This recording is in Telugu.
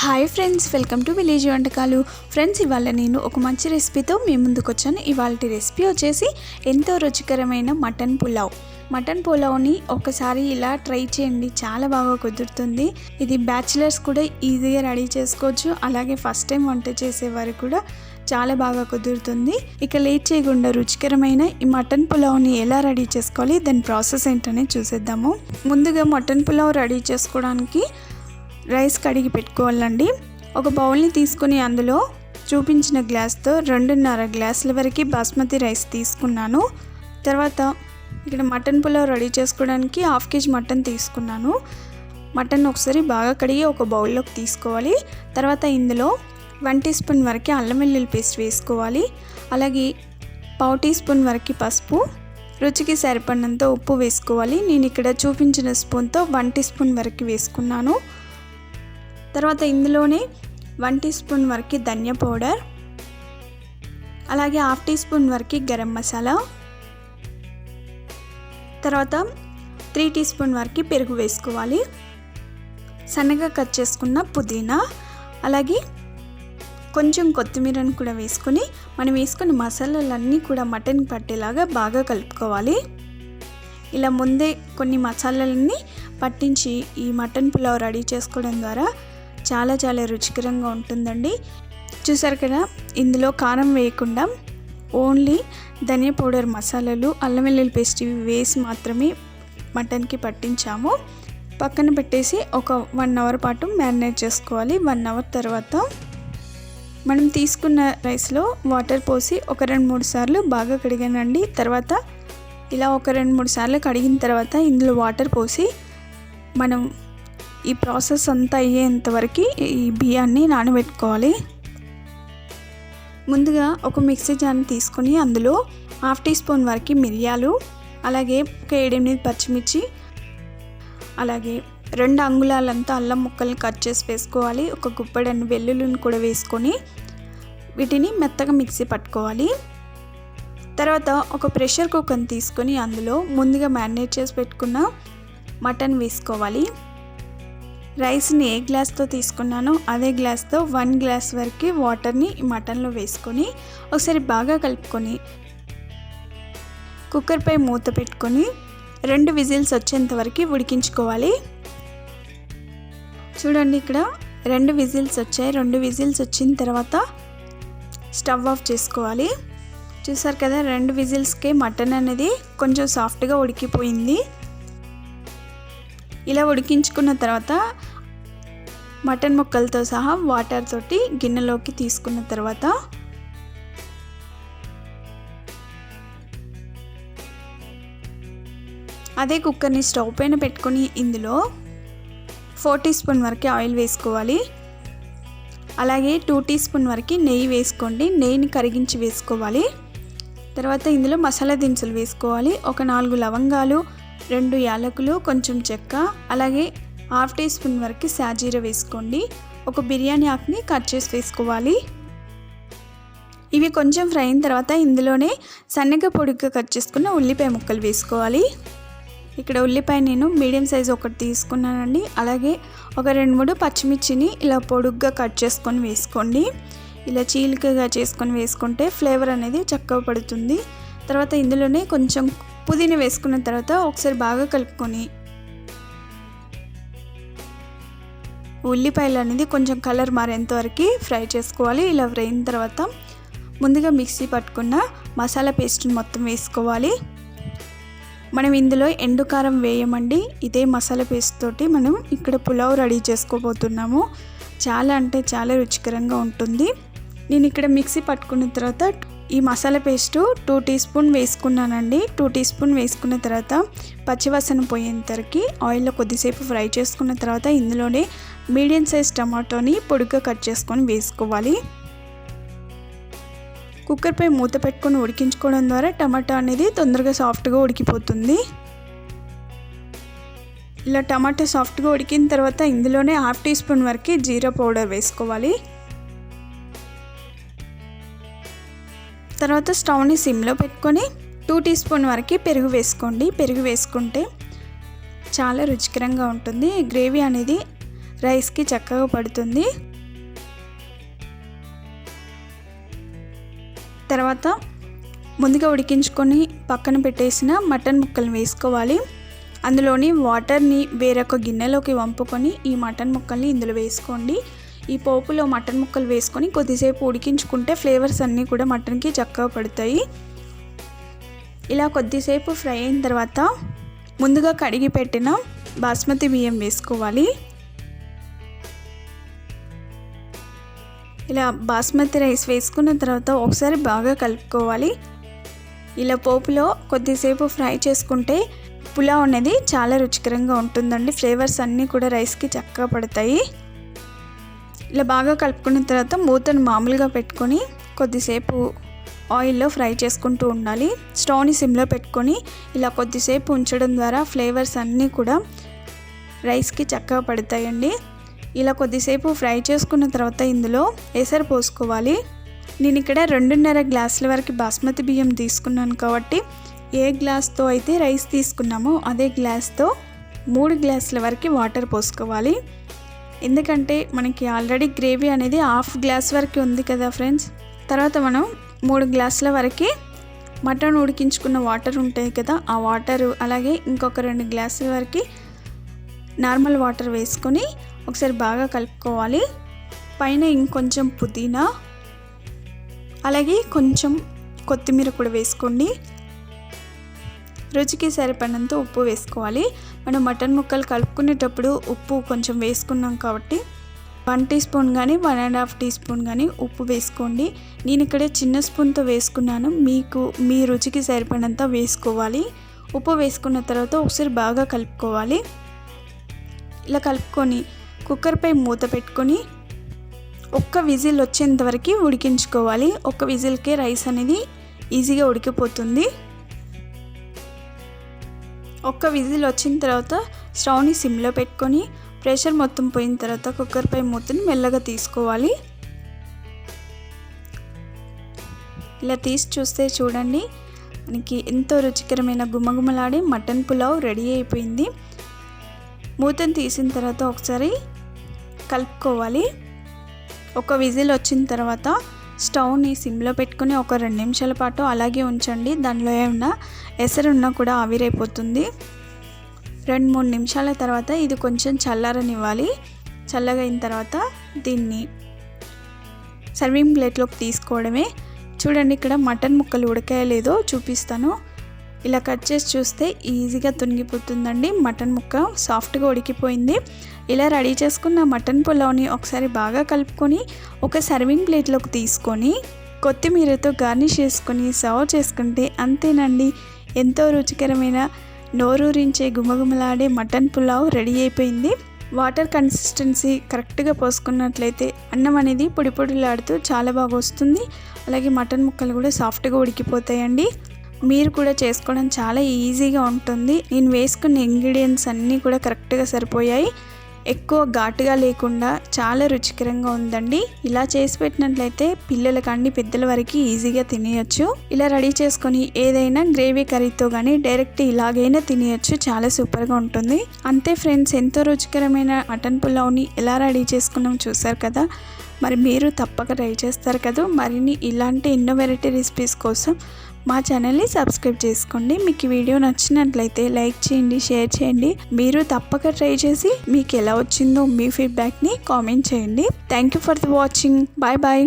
Hi friends welcome to village వంటకాలు. ఫ్రెండ్స్ ఇవాళ నేను ఒక మంచి రెసిపీతో మీ ముందుకు వచ్చాను ఇవాళ రెసిపీ వచ్చేసి ఎంతో రుచికరమైన మటన్ పులావ్. మటన్ పులావ్ని ఒకసారి ఇలా ట్రై చేయండి. చాలా బాగా కుదురుతుంది. ఇది బ్యాచిలర్స్ కూడా ఈజీగా రెడీ చేసుకోవచ్చు. అలాగే ఫస్ట్ టైం వంట చేసేవారు కూడా చాలా బాగా కుదురుతుంది. ఇక లేట్ చేయకుండా రుచికరమైన ఈ మటన్ పులావ్ని ఎలా రెడీ చేసుకోవాలి దాని ప్రాసెస్ ఏంటనే చూసేద్దాము. ముందుగా మటన్ పులావ్ రెడీ చేసుకోవడానికి రైస్ కడిగి పెట్టుకోవాలండి. ఒక బౌల్ని తీసుకుని అందులో చూపించిన గ్లాస్తో రెండున్నర గ్లాసుల వరకు బాస్మతి రైస్ తీసుకున్నాను. తర్వాత ఇక్కడ మటన్ పులావ్ రెడీ చేసుకోవడానికి హాఫ్ కేజీ మటన్ తీసుకున్నాను. మటన్ ఒకసారి బాగా కడిగి ఒక బౌల్లోకి తీసుకోవాలి. తర్వాత ఇందులో వన్ టీ స్పూన్ వరకు అల్లం వెల్లుల్లి పేస్ట్ వేసుకోవాలి. అలాగే పావు టీ స్పూన్ వరకు పసుపు రుచికి సరిపడినంత ఉప్పు వేసుకోవాలి. నేను ఇక్కడ చూపించిన స్పూన్తో వన్ టీ స్పూన్ వరకు వేసుకున్నాను. తర్వాత ఇందులోనే వన్ టీ స్పూన్ వరకు ధనియా పౌడర్ అలాగే హాఫ్ టీ స్పూన్ వరకు గరం మసాలా తర్వాత త్రీ టీ స్పూన్ వరకు పెరుగు వేసుకోవాలి. సన్నగా కట్ చేసుకున్న పుదీనా అలాగే కొంచెం కొత్తిమీరను కూడా వేసుకొని మనం వేసుకున్న మసాలాలన్నీ కూడా మటన్ పట్టేలాగా బాగా కలుపుకోవాలి. ఇలా ముందే కొన్ని మసాలాలన్నీ పట్టించి ఈ మటన్ పులావ్ రెడీ చేసుకోవడం ద్వారా చాలా చాలా రుచికరంగా ఉంటుందండి. చూసారు కదా ఇందులో కారం వేయకుండా ఓన్లీ ధనియా పౌడర్ మసాలాలు అల్లం వెల్లుల్లి పేస్ట్ ఇవి వేసి మాత్రమే మటన్కి పట్టించాము. పక్కన పెట్టేసి ఒక వన్ అవర్ పాటు మ్యారినేట్ చేసుకోవాలి. వన్ అవర్ తర్వాత మనం తీసుకున్న రైస్లో వాటర్ పోసి ఒక రెండు మూడు సార్లు బాగా కడిగానండి. తర్వాత ఇలా ఒక రెండు మూడు సార్లు కడిగిన తర్వాత ఇందులో వాటర్ పోసి మనం ఈ ప్రాసెస్ అంతా అయ్యేంతవరకు ఈ బియ్యాన్ని నానబెట్టుకోవాలి. ముందుగా ఒక మిక్సీ జార్ని తీసుకొని అందులో హాఫ్ టీ స్పూన్ వరకు మిరియాలు అలాగే ఒక ఏడెనిమిది పచ్చిమిర్చి అలాగే రెండు అంగుళాలంతా అల్లం ముక్కల్ని కట్ చేసి వేసుకోవాలి. ఒక గుప్పడన్ని వెల్లుల్లిని కూడా వేసుకొని వీటిని మెత్తగా మిక్సీ పట్టుకోవాలి. తర్వాత ఒక ప్రెషర్ కుక్కర్ని తీసుకొని అందులో ముందుగా మ్యారినేట్ చేసి పెట్టుకున్న మటన్ వేసుకోవాలి. రైస్ని ఏ గ్లాస్తో తీసుకున్నానో అదే గ్లాస్తో వన్ గ్లాస్ వరకు వాటర్ని మటన్లో వేసుకొని ఒకసారి బాగా కలుపుకొని కుక్కర్పై మూత పెట్టుకొని రెండు విజిల్స్ వచ్చేంత వరకు ఉడికించుకోవాలి. చూడండి ఇక్కడ రెండు విజిల్స్ వచ్చాయి. రెండు విజిల్స్ వచ్చిన తర్వాత స్టవ్ ఆఫ్ చేసుకోవాలి. చూసారు కదా రెండు విజిల్స్కే మటన్ అనేది కొంచెం సాఫ్ట్గా ఉడికిపోయింది. ఇలా ఉడికించుకున్న తర్వాత మటన్ ముక్కలతో సహా వాటర్ తోటి గిన్నెలోకి తీసుకున్న తర్వాత అదే కుక్కర్ని స్టవ్ పైన పెట్టుకొని ఇందులో ఫోర్ టీ స్పూన్ వరకు ఆయిల్ వేసుకోవాలి. అలాగే టూ టీ స్పూన్ వరకు నెయ్యి వేసుకోండి. నెయ్యిని కరిగించి వేసుకోవాలి. తర్వాత ఇందులో మసాలా దినుసులు వేసుకోవాలి. ఒక నాలుగు లవంగాలు రెండు యాలకులు కొంచెం చెక్క అలాగే హాఫ్ టీ స్పూన్ వరకు సాజీర వేసుకోండి. ఒక బిర్యానీ ఆకుని కట్ చేసి వేసుకోవాలి. ఇవి కొంచెం ఫ్రై అయిన తర్వాత ఇందులోనే సన్నగా పొడిగ్గా కట్ చేసుకున్న ఉల్లిపాయ ముక్కలు వేసుకోవాలి. ఇక్కడ ఉల్లిపాయ నేను మీడియం సైజ్ ఒకటి తీసుకున్నానండి. అలాగే ఒక రెండు మూడు పచ్చిమిర్చిని ఇలా పొడుగ్గా కట్ చేసుకొని వేసుకోండి. ఇలా చీలికగా చేసుకొని వేసుకుంటే ఫ్లేవర్ అనేది చక్కగా పడుతుంది. తర్వాత ఇందులోనే కొంచెం పుదీనా వేసుకున్న తర్వాత ఒకసారి బాగా కలుపుకొని ఉల్లిపాయలు అనేది కొంచెం కలర్ మారేంత వరకు ఫ్రై చేసుకోవాలి. ఇలా ఫ్రైన తర్వాత ముందుగా మిక్సీ పట్టుకున్న మసాలా పేస్ట్ని మొత్తం వేసుకోవాలి. మనం ఇందులో ఎండు కారం వేయమండి. ఇదే మసాలా పేస్ట్ తోటి మనం ఇక్కడ పులావ్ రెడీ చేసుకోబోతున్నాము. చాలా అంటే చాలా రుచికరంగా ఉంటుంది. నేను ఇక్కడ మిక్సీ పట్టుకున్న తర్వాత ఈ masala paste two teaspoon వేసుకున్నానండి. టూ టీ స్పూన్ వేసుకున్న తర్వాత పచ్చివాసన పోయేంతరికి ఆయిల్లో కొద్దిసేపు ఫ్రై చేసుకున్న తర్వాత ఇందులోనే మీడియం సైజ్ టమాటోని పొడిగా కట్ చేసుకొని వేసుకోవాలి. కుక్కర్పై మూత పెట్టుకొని ఉడికించుకోవడం ద్వారా టమాటా అనేది తొందరగా సాఫ్ట్గా ఉడికిపోతుంది. ఇలా టమాటా సాఫ్ట్గా ఉడికిన తర్వాత ఇందులోనే హాఫ్ టీ స్పూన్ వరకు జీరా పౌడర్ వేసుకోవాలి. తర్వాత స్టవ్ని సిమ్లో పెట్టుకొని టూ టీ స్పూన్ వరకు పెరుగు వేసుకోండి. పెరుగు వేసుకుంటే చాలా రుచికరంగా ఉంటుంది. గ్రేవీ అనేది రైస్కి చక్కగా పడుతుంది. తర్వాత ముందుగా ఉడికించుకొని పక్కన పెట్టేసిన మటన్ ముక్కలు వేసుకోవాలి. అందులోని వాటర్ని వేరొక గిన్నెలోకి వంపుకొని ఈ మటన్ ముక్కల్ని ఇందులో వేసుకోండి. ఈ పోపులో మటన్ ముక్కలు వేసుకొని కొద్దిసేపు ఉడికించుకుంటే ఫ్లేవర్స్ అన్నీ కూడా మటన్కి చక్కగా పడతాయి. ఇలా కొద్దిసేపు ఫ్రై అయిన తర్వాత ముందుగా కడిగి పెట్టిన బాస్మతి బియ్యం వేసుకోవాలి. ఇలా బాస్మతి రైస్ వేసుకున్న తర్వాత ఒకసారి బాగా కలుపుకోవాలి. ఇలా పోపులో కొద్దిసేపు ఫ్రై చేసుకుంటే పులావ్ అనేది చాలా రుచికరంగా ఉంటుందండి. ఫ్లేవర్స్ అన్నీ కూడా రైస్కి చక్కగా పడతాయి. ఇలా బాగా కలుపుకున్న తర్వాత మూతను మామూలుగా పెట్టుకొని కొద్దిసేపు ఆయిల్లో ఫ్రై చేసుకుంటూ ఉండాలి. స్టవ్ని సిమ్లో పెట్టుకొని ఇలా కొద్దిసేపు ఉంచడం ద్వారా ఫ్లేవర్స్ అన్నీ కూడా రైస్కి చక్కగా పడతాయండి. ఇలా కొద్దిసేపు ఫ్రై చేసుకున్న తర్వాత ఇందులో ఎసరు పోసుకోవాలి. నేను ఇక్కడ రెండున్నర గ్లాసుల వరకు బాస్మతి బియ్యం తీసుకున్నాను కాబట్టి ఏ గ్లాస్తో అయితే రైస్ తీసుకున్నామో అదే గ్లాస్తో మూడు గ్లాసుల వరకు వాటర్ పోసుకోవాలి. ఎందుకంటే మనకి ఆల్రెడీ గ్రేవీ అనేది హాఫ్ గ్లాస్ వరకు ఉంది కదా ఫ్రెండ్స్ తర్వాత మనం మూడు గ్లాసుల వరకు మటన్ ఉడికించుకున్న వాటర్ ఉంటాయి కదా ఆ వాటర్ అలాగే ఇంకొక రెండు గ్లాసుల వరకు నార్మల్ వాటర్ వేసుకొని ఒకసారి బాగా కలుపుకోవాలి. పైన ఇంకొంచెం పుదీనా అలాగే కొంచెం కొత్తిమీర కూడా వేసుకోండి. రుచికి సరిపడినంత ఉప్పు వేసుకోవాలి. మనం మటన్ ముక్కలు కలుపుకునేటప్పుడు ఉప్పు కొంచెం వేసుకున్నాం కాబట్టి వన్ టీ స్పూన్ కానీ one and half teaspoon కానీ ఉప్పు వేసుకోండి. నేను ఇక్కడ చిన్న స్పూన్తో వేసుకున్నాను. మీకు మీ రుచికి సరిపడినంత వేసుకోవాలి. ఉప్పు వేసుకున్న తర్వాత ఒకసారి బాగా కలుపుకోవాలి. ఇలా కలుపుకొని కుక్కర్పై మూత పెట్టుకొని ఒక్క విజిల్ వచ్చేంత వరకు ఉడికించుకోవాలి. ఒక్క విజిల్కే రైస్ అనేది ఈజీగా ఉడికిపోతుంది. ఒక్క విజిల్ వచ్చిన తర్వాత స్టవ్ని సిమ్లో పెట్టుకొని ప్రెషర్ మొత్తం పోయిన తర్వాత కుక్కర్పై మూతని మెల్లగా తీసుకోవాలి. ఇలా తీసి చూస్తే చూడండి మనకి ఎంతో రుచికరమైన గుమగుమలాడే మటన్ పులావ్ రెడీ అయిపోయింది. మూతను తీసిన తర్వాత ఒకసారి కలుపుకోవాలి. ఒక విజిల్ వచ్చిన తర్వాత స్టవ్ని సిమ్లో పెట్టుకుని ఒక రెండు నిమిషాల పాటు అలాగే ఉంచండి. దానిలో ఏమన్నా ఎసరున్నా కూడా ఆవిరైపోతుంది. రెండు మూడు నిమిషాల తర్వాత ఇది కొంచెం చల్లారనివ్వాలి. చల్లగా అయిన తర్వాత దీన్ని సర్వింగ్ ప్లేట్లోకి తీసుకోవడమే. చూడండి ఇక్కడ మటన్ ముక్కలు ఉడకాయలేదో చూపిస్తాను. ఇలా కట్ చేసి చూస్తే ఈజీగా తునిగిపోతుందండి. మటన్ ముక్క సాఫ్ట్గా ఉడికిపోయింది. ఇలా రెడీ చేసుకున్న మటన్ పులావ్ని ఒకసారి బాగా కలుపుకొని ఒక సర్వింగ్ ప్లేట్లోకి తీసుకొని కొత్తిమీరతో గార్నిష్ చేసుకొని సర్వ్ చేసుకుంటే అంతేనండి. ఎంతో రుచికరమైన నోరూరించే గుమగుమలాడే మటన్ పులావ్ రెడీ అయిపోయింది. వాటర్ కన్సిస్టెన్సీ కరెక్ట్గా పోసుకున్నట్లయితే అన్నం అనేది పొడి పొడిలాడుతూ చాలా బాగా వస్తుంది. అలాగే మటన్ ముక్కలు కూడా సాఫ్ట్గా ఉడికిపోతాయండి. మీరు కూడా చేసుకోవడం చాలా ఈజీగా ఉంటుంది. నేను వేసుకున్న ఇంగ్రీడియంట్స్ అన్నీ కూడా కరెక్ట్గా సరిపోయాయి. ఎక్కువ ఘాటుగా లేకుండా చాలా రుచికరంగా ఉందండి. ఇలా చేసి పెట్టినట్లయితే పిల్లల కండి పెద్దల వరకు ఈజీగా తినేయచ్చు. ఇలా రెడీ చేసుకొని ఏదైనా గ్రేవీ కర్రీతో కానీ డైరెక్ట్ ఇలాగైనా తినేయచ్చు. చాలా సూపర్గా ఉంటుంది. అంతే ఫ్రెండ్స్ ఎంతో రుచికరమైన మటన్ పులావ్ని ఎలా రెడీ చేసుకున్నాం చూసారు కదా? మరి మీరు తప్పక ట్రై చేస్తారు కదా. మరిన్ని ఇలాంటి ఎన్నో వెరైటీ రెసిపీస్ కోసం మా ఛానల్ని సబ్స్క్రైబ్ చేసుకోండి. మీకు వీడియో నచ్చినట్లయితే లైక్ చేయండి షేర్ చేయండి. మీరు తప్పక ట్రై చేసి మీకు ఎలా వచ్చిందో మీ ఫీడ్బ్యాక్ని కామెంట్ చేయండి. Thank you for the watching bye bye